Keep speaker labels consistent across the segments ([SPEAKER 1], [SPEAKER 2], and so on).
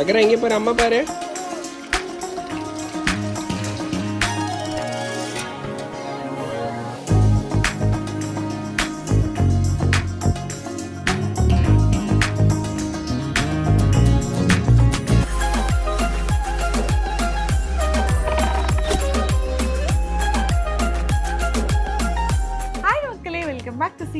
[SPEAKER 1] அக்கறை இங்கே பாரு அம்மா பாரு
[SPEAKER 2] ஹாய்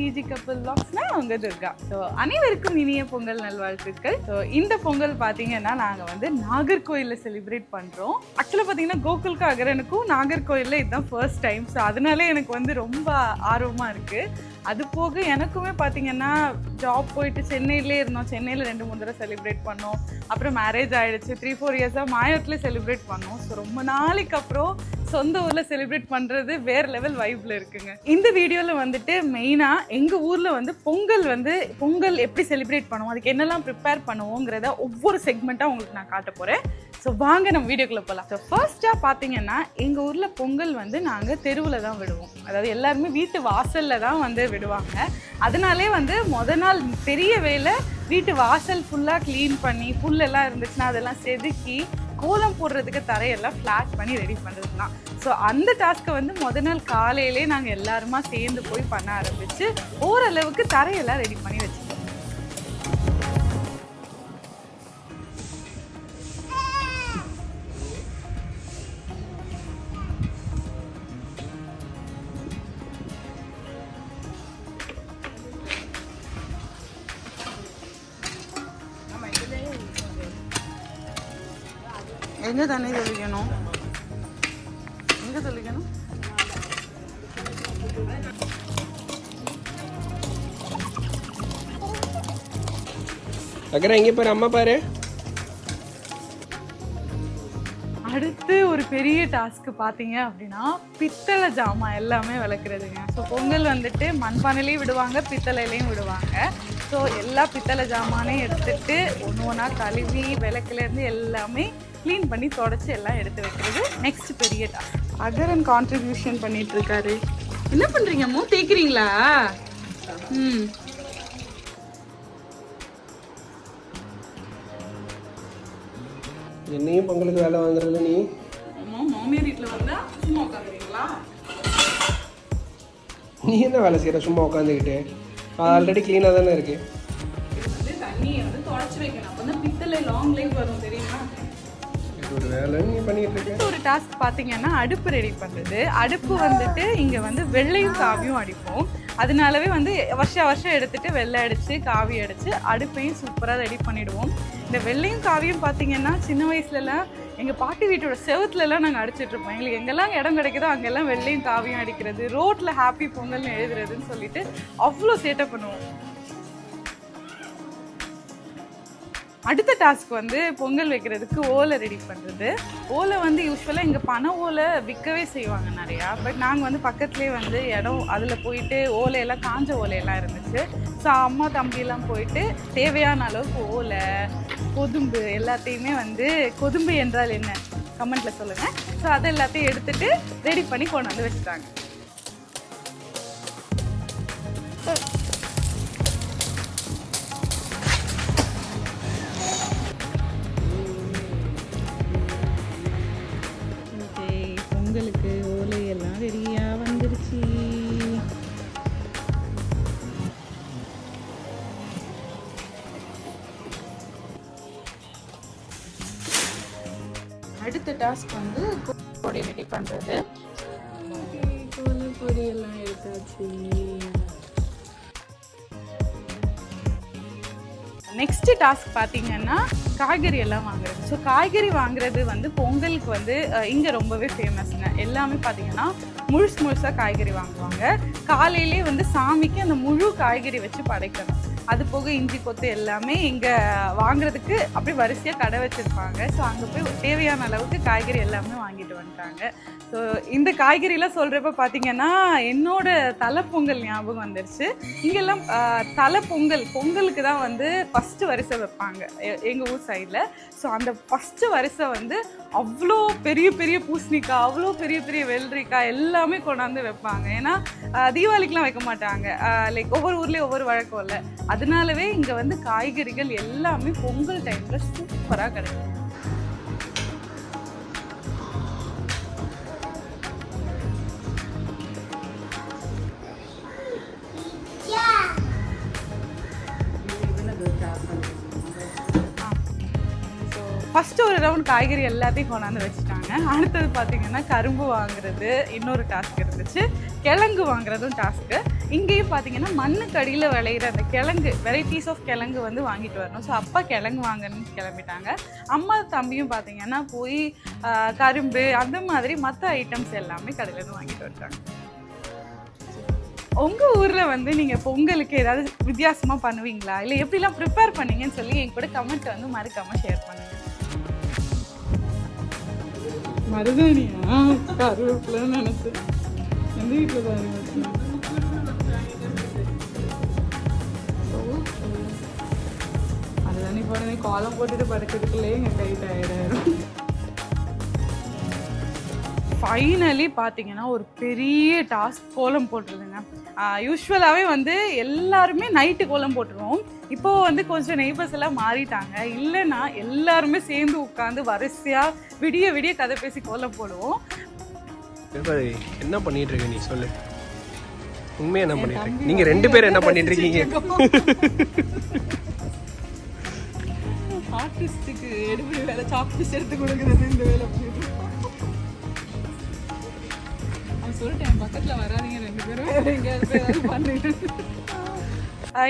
[SPEAKER 2] வெல்கம் கப்பல் வ்ளாக்ஸ் அவங்க துர்கா. ஸோ அனைவருக்கும் இனிய பொங்கல் நல்வாழ்த்துக்கள். ஸோ இந்த பொங்கல் பார்த்தீங்கன்னா நாங்கள் வந்து நாகர்கோயிலில் செலிப்ரேட் பண்ணுறோம் ஆக்சுவலாக பார்த்தீங்கன்னா கோகுல்க்கு அகரனுக்கும் நாகர்கோயிலில் இதுதான் ஃபர்ஸ்ட் டைம் ஸோ அதனாலே எனக்கு வந்து ரொம்ப ஆர்வமாக இருக்குது அது போக எனக்குமே பார்த்தீங்கன்னா ஜாப் போயிட்டு சென்னையிலே இருந்தோம். சென்னையில் ரெண்டு மூணு தடவை செலிப்ரேட் பண்ணோம். அப்புறம் மேரேஜ் ஆயிடுச்சு. த்ரீ ஃபோர் இயர்ஸாக மாயத்தில் செலிப்ரேட் பண்ணோம். ஸோ ரொம்ப நாளைக்கு அப்புறம் சொந்த ஊரில் செலிப்ரேட் பண்ணுறது வேறு லெவல் வைப்பில் இருக்குங்க. இந்த வீடியோவில் வந்துட்டு மெயினாக எங்கள் ஊரில் வந்து பொங்கல் வந்து பொங்கல் எப்படி செலிப்ரேட் பண்ணுவோம் அதுக்கு என்னெல்லாம் ப்ரிப்பேர் பண்ணுவோங்கிறத ஒவ்வொரு செக்மெண்ட்டாக உங்களுக்கு நான் காட்ட போகிறேன் ஸோ வாங்க நம்ம வீடியோக்குள்ளே போகலாம் ஸோ ஃபர்ஸ்ட்டாக பார்த்தீங்கன்னா எங்கள் ஊரில் பொங்கல் வந்து நாங்கள் தெருவில் தான் விடுவோம். அதாவது எல்லாருமே வீட்டு வாசலில் தான் வந்து விடுவாங்க. அதனாலே வந்து மொதல் நாள் பெரிய வேலை வீட்டு வாசல் ஃபுல்லாக க்ளீன் பண்ணி புல்லெல்லாம் இருந்துச்சுன்னா அதெல்லாம் செதுக்கி கோலம் போடுறதுக்கு தரையெல்லாம் ஃப்ளாட் பண்ணி ரெடி பண்ணுறது தான் ஸோ அந்த டாஸ்க்கை வந்து முத நாள் காலையிலே நாங்கள் எல்லாருமா சேர்ந்து போய் பண்ண ஆரம்பித்து ஓரளவுக்கு தரையெல்லாம் ரெடி பண்ணி வச்சு எங்கே தண்ணி தெளிக்கணும்? எங்கே தெளிக்கணும்?
[SPEAKER 1] பாரு அம்மா பாரு.
[SPEAKER 2] அடுத்து ஒரு பெரிய டாஸ்க் பார்த்தீங்க அப்படின்னா பித்தளை ஜாமான் எல்லாமே விளக்குறதுங்க. ஸோ பொங்கல் வந்துட்டு மண்பானையிலையும் விடுவாங்க பித்தளையிலையும் விடுவாங்க. ஸோ எல்லா பித்தளை ஜாமானையும் எடுத்துட்டு ஒன்று ஒன்றா கழுவி விளக்குலேருந்து எல்லாமே க்ளீன் பண்ணி தொடச்சி எல்லாம் எடுத்து வைக்கிறது நெக்ஸ்ட் பெரிய டாஸ்க் அகரன் கான்ட்ரிபியூஷன் பண்ணிட்டு இருக்காரு என்ன பண்ணுறீங்க மூ தேய்க்கிறீங்களா? ம்.
[SPEAKER 1] என்னையும் பொங்கலுக்கு வேலை வாங்குறதுல நீ?
[SPEAKER 2] அம்மா மாமியார் வீட்டில் வந்தால் சும்மா உட்காந்துறீங்களா
[SPEAKER 1] நீ என்ன வேலை செய்கிற சும்மா உட்காந்துக்கிட்டு? ஆல்ரெடி க்ளீனாக தானே இருக்கு.
[SPEAKER 2] வந்து தண்ணியை வந்து தொடச்சி வைக்கணும். அப்போ தான் பித்தளை லாங் லைஃப் வரும் தெரியுமா?
[SPEAKER 1] ஒரு வேலை நீ பண்ணிட்டு இருக்க.
[SPEAKER 2] ஒரு டாஸ்க் பார்த்தீங்கன்னா அடுப்பு ரெடி பண்ணுறது அடுப்பு வந்துட்டு இங்கே வந்து வெள்ளையும் காவியும் அடிப்போம். அதனாலவே வந்து வருஷ வருஷம் எடுத்துட்டு வெள்ளை அடித்து காவி அடித்து அடுப்பையும் சூப்பராக ரெடி பண்ணிடுவோம். இந்த வெள்ளையும் காவியும் பார்த்தீங்கன்னா சின்ன வயசுலலாம் எங்கள் பாட்டி வீட்டோட செவுத்துலலாம் நாங்கள் அடிச்சிட்டு இருப்போம். எங்களுக்கு எங்கெல்லாம் இடம் கிடைக்குதோ அங்கெல்லாம் வெள்ளையும் காவியும் அடிக்கிறது ரோட்டில் ஹாப்பி பொங்கல்னு எழுதுறதுன்னு சொல்லிட்டு அவ்வளோ சேட்டை பண்ணுவோம். அடுத்த டாஸ்க் வந்து பொங்கல் வைக்கிறதுக்கு ஓலை ரெடி பண்ணுறது ஓலை வந்து யூஸ்வலாக இங்கே பனை ஓலை விற்கவே செய்வாங்க நிறையா. பட் நாங்கள் வந்து பக்கத்துலேயே வந்து இடம் அதில் போயிட்டு ஓலையெல்லாம் காஞ்ச ஓலையெல்லாம் இருந்துச்சு. ஸோ அம்மா தம்பியெல்லாம் போயிட்டு தேவையான அளவுக்கு ஓலை கொதும்பு எல்லாத்தையுமே வந்து கொதும்பு என்றால் என்ன? கமெண்ட்டில் சொல்லுங்கள் ஸோ அதை எல்லாத்தையும் எடுத்துட்டு ரெடி பண்ணி கொண்டு வந்து வச்சுட்டாங்க. அடுத்த டாஸ்க் வந்து பொடி ரெடி பண்ணுறது பொரியெல்லாம் எல்லாம் எடுத்தாச்சு நெக்ஸ்ட் டாஸ்க் பார்த்தீங்கன்னா காய்கறி எல்லாம் வாங்குறது. ஸோ காய்கறி வாங்குறது வந்து பொங்கலுக்கு வந்து இங்கே ரொம்பவே ஃபேமஸ்ங்க எல்லாமே பார்த்தீங்கன்னா முழுசு முழுசாக காய்கறி வாங்குவாங்க. காலையிலே வந்து சாமிக்கு அந்த முழு காய்கறி வச்சு படைக்கணும். அது போக இஞ்சி கொத்து எல்லாமே இங்கே வாங்குறதுக்கு அப்படியே வரிசையாக கடை வச்சுருப்பாங்க. ஸோ அங்கே போய் தேவையான அளவுக்கு காய்கறி எல்லாமே வாங்கிட்டு வந்துட்டாங்க. ஸோ இந்த காய்கறிலாம் சொல்கிறப்ப பார்த்தீங்கன்னா என்னோட தலை பொங்கல் ஞாபகம் வந்துருச்சு. இங்கெல்லாம் தலை பொங்கல் பொங்கலுக்கு தான் வந்து ஃபஸ்ட்டு வரிசை வைப்பாங்க எங்கள் ஊர் சைடில் ஸோ அந்த ஃபஸ்ட்டு வரிசை வந்து அவ்வளோ பெரிய பெரிய பூசணிக்காய் அவ்வளோ பெரிய பெரிய வெள்ளரிக்காய் எல்லாமே கொண்டாந்து வைப்பாங்க. ஏன்னா தீபாவளிக்கெலாம் வைக்க மாட்டாங்க. லைக் ஒவ்வொரு ஊர்லேயும் ஒவ்வொரு வழக்கம் இல்லை. அதனாலவே இங்கே வந்து காய்கறிகள் எல்லாமே பொங்கல் டைமில் சூப்பராக கிடைக்கும். ஃபஸ்ட்டு ஒரு ரவுண்ட் காய்கறி எல்லாத்தையும் கொண்டாந்து வச்சுட்டாங்க. அடுத்தது பார்த்திங்கன்னா கரும்பு வாங்குறது இன்னொரு டாஸ்க் இருந்துச்சு. கிழங்கு வாங்குறதும் டாஸ்க்கு இங்கேயும் பார்த்தீங்கன்னா மண்ணுக்கு அடியில் விளையிற அந்த கிழங்கு வெரைட்டிஸ் ஆஃப் கிழங்கு வந்து வாங்கிட்டு வரணும். ஸோ அப்பா கிழங்கு வாங்கணும்னு கிளம்பிட்டாங்க. அம்மா தம்பியும் பார்த்தீங்கன்னா போய் கரும்பு அந்த மாதிரி மற்ற ஐட்டம்ஸ் எல்லாமே கடையிலேருந்து வாங்கிட்டு வந்துட்டாங்க. உங்கள் ஊரில் வந்து நீங்கள் பொங்கலுக்கு ஏதாவது வித்தியாசமாக பண்ணுவீங்களா? இல்லை எப்படிலாம் ப்ரிப்பேர் பண்ணீங்கன்னு சொல்லி என் கூட கமெண்ட் வந்து மறக்காமல் ஷேர் பண்ணுங்க. மருதாணியா? கருவேப்பிலன்னு நினைச்சேன். எந்த வீட்டில் தான் மருதாணி போடனே கோலம் போட்டுட்டு படுக்கிறதுக்குள்ளே எங்கள் கை டயர்டாயிரும் ஃபைனலி பார்த்தீங்கன்னா ஒரு பெரிய டாஸ்க் கோலம் போட்டுருதுங்க யூஸ்வலாகவே வந்து எல்லாருமே நைட்டு கோலம் போட்டுருவோம். இப்போ வந்து கொஞ்சம் நெய்பர்ஸ் எல்லாம் மாறிட்டாங்க. இல்லைன்னா எல்லாருமே சேர்ந்து உட்காந்து வரிசையாக விடிய விடிய கதை பேசி கோலம் போடுவோம்.
[SPEAKER 1] என்ன பண்ணிட்டு இருக்க நீ சொல்லு. உண்மையா என்ன பண்ணிட்டு நீங்க ரெண்டு பேரும் என்ன பண்ணிட்டு இருக்கீங்க?
[SPEAKER 2] ஆர்டிஸ்ட்டுக்கு எடுபடி வேலை சாக்பீஸ் எடுத்து கொடுக்குறது இந்த வேலை அவன் சொல்லிட்டேன் பக்கத்தில் வராதீங்க ரெண்டு பேரும். எங்கேயாவது ஏதாவது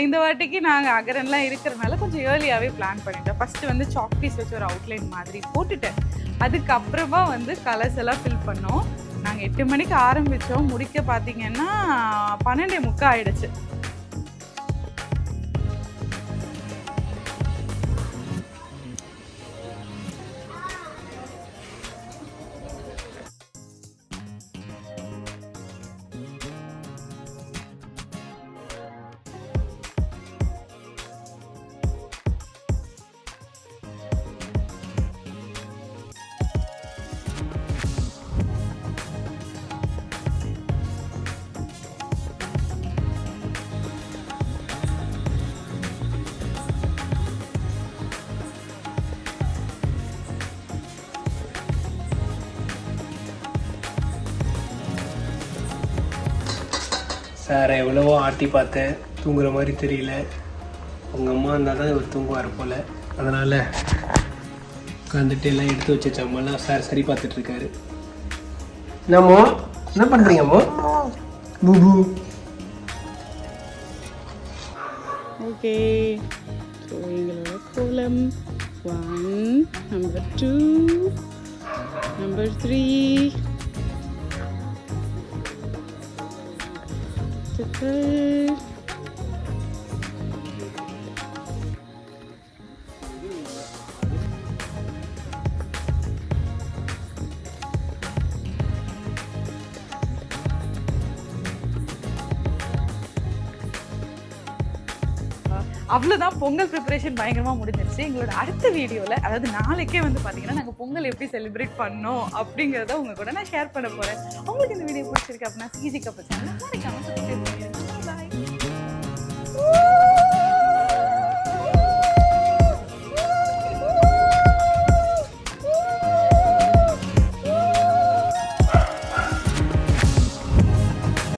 [SPEAKER 2] இந்த வாட்டிக்கு நாங்கள் அகரன்லாம் இருக்கிறனால கொஞ்சம் ஏர்லியாகவே பிளான் பண்ணிட்டோம். ஃபஸ்ட்டு வந்து சாக் பீஸ் வச்சு ஒரு அவுட்லைன் மாதிரி போட்டுட்டேன். அதுக்கப்புறமா வந்து கலர்ஸ் எல்லாம் ஃபில் பண்ணோம். நாங்கள் எட்டு மணிக்கு ஆரம்பித்தோம் முடிக்க பார்த்தீங்கன்னா பன்னெண்டே முக்கால் ஆகிடுச்சு
[SPEAKER 1] சார் எவ்வளவோ ஆட்டி பார்த்தேன் தூங்குற மாதிரி தெரியல. உங்கள் அம்மா இருந்தால் தான் இவர் தூங்குவார் போல். அதனால் உட்காந்துட்டு எல்லாம் எடுத்து வச்ச சம்மெல்லாம் சார் சரி பார்த்துட்ருக்காரு நம்ம என்ன பண்ணுறீங்க அம்மோ? பூபு
[SPEAKER 2] ஓகே. ஸோ எங்களோட கோலம். One number two number three 嗯 அவ்வளோதான் பொங்கல் ப்ரிப்பரேஷன் பயங்கரமாக முடிஞ்சிருச்சு. எங்களோட அடுத்த வீடியோவில் அதாவது நாளைக்கே வந்து பார்த்தீங்கன்னா நாங்கள் பொங்கல் எப்படி செலிப்ரேட் பண்ணோம் அப்படிங்கிறத உங்கள் கூட நான் ஷேர் பண்ண போகிறேன் உங்களுக்கு இந்த வீடியோ பிடிச்சிருக்கு அப்படின்னா சிஜி கப்பல் சேனல் மறக்காம subscribe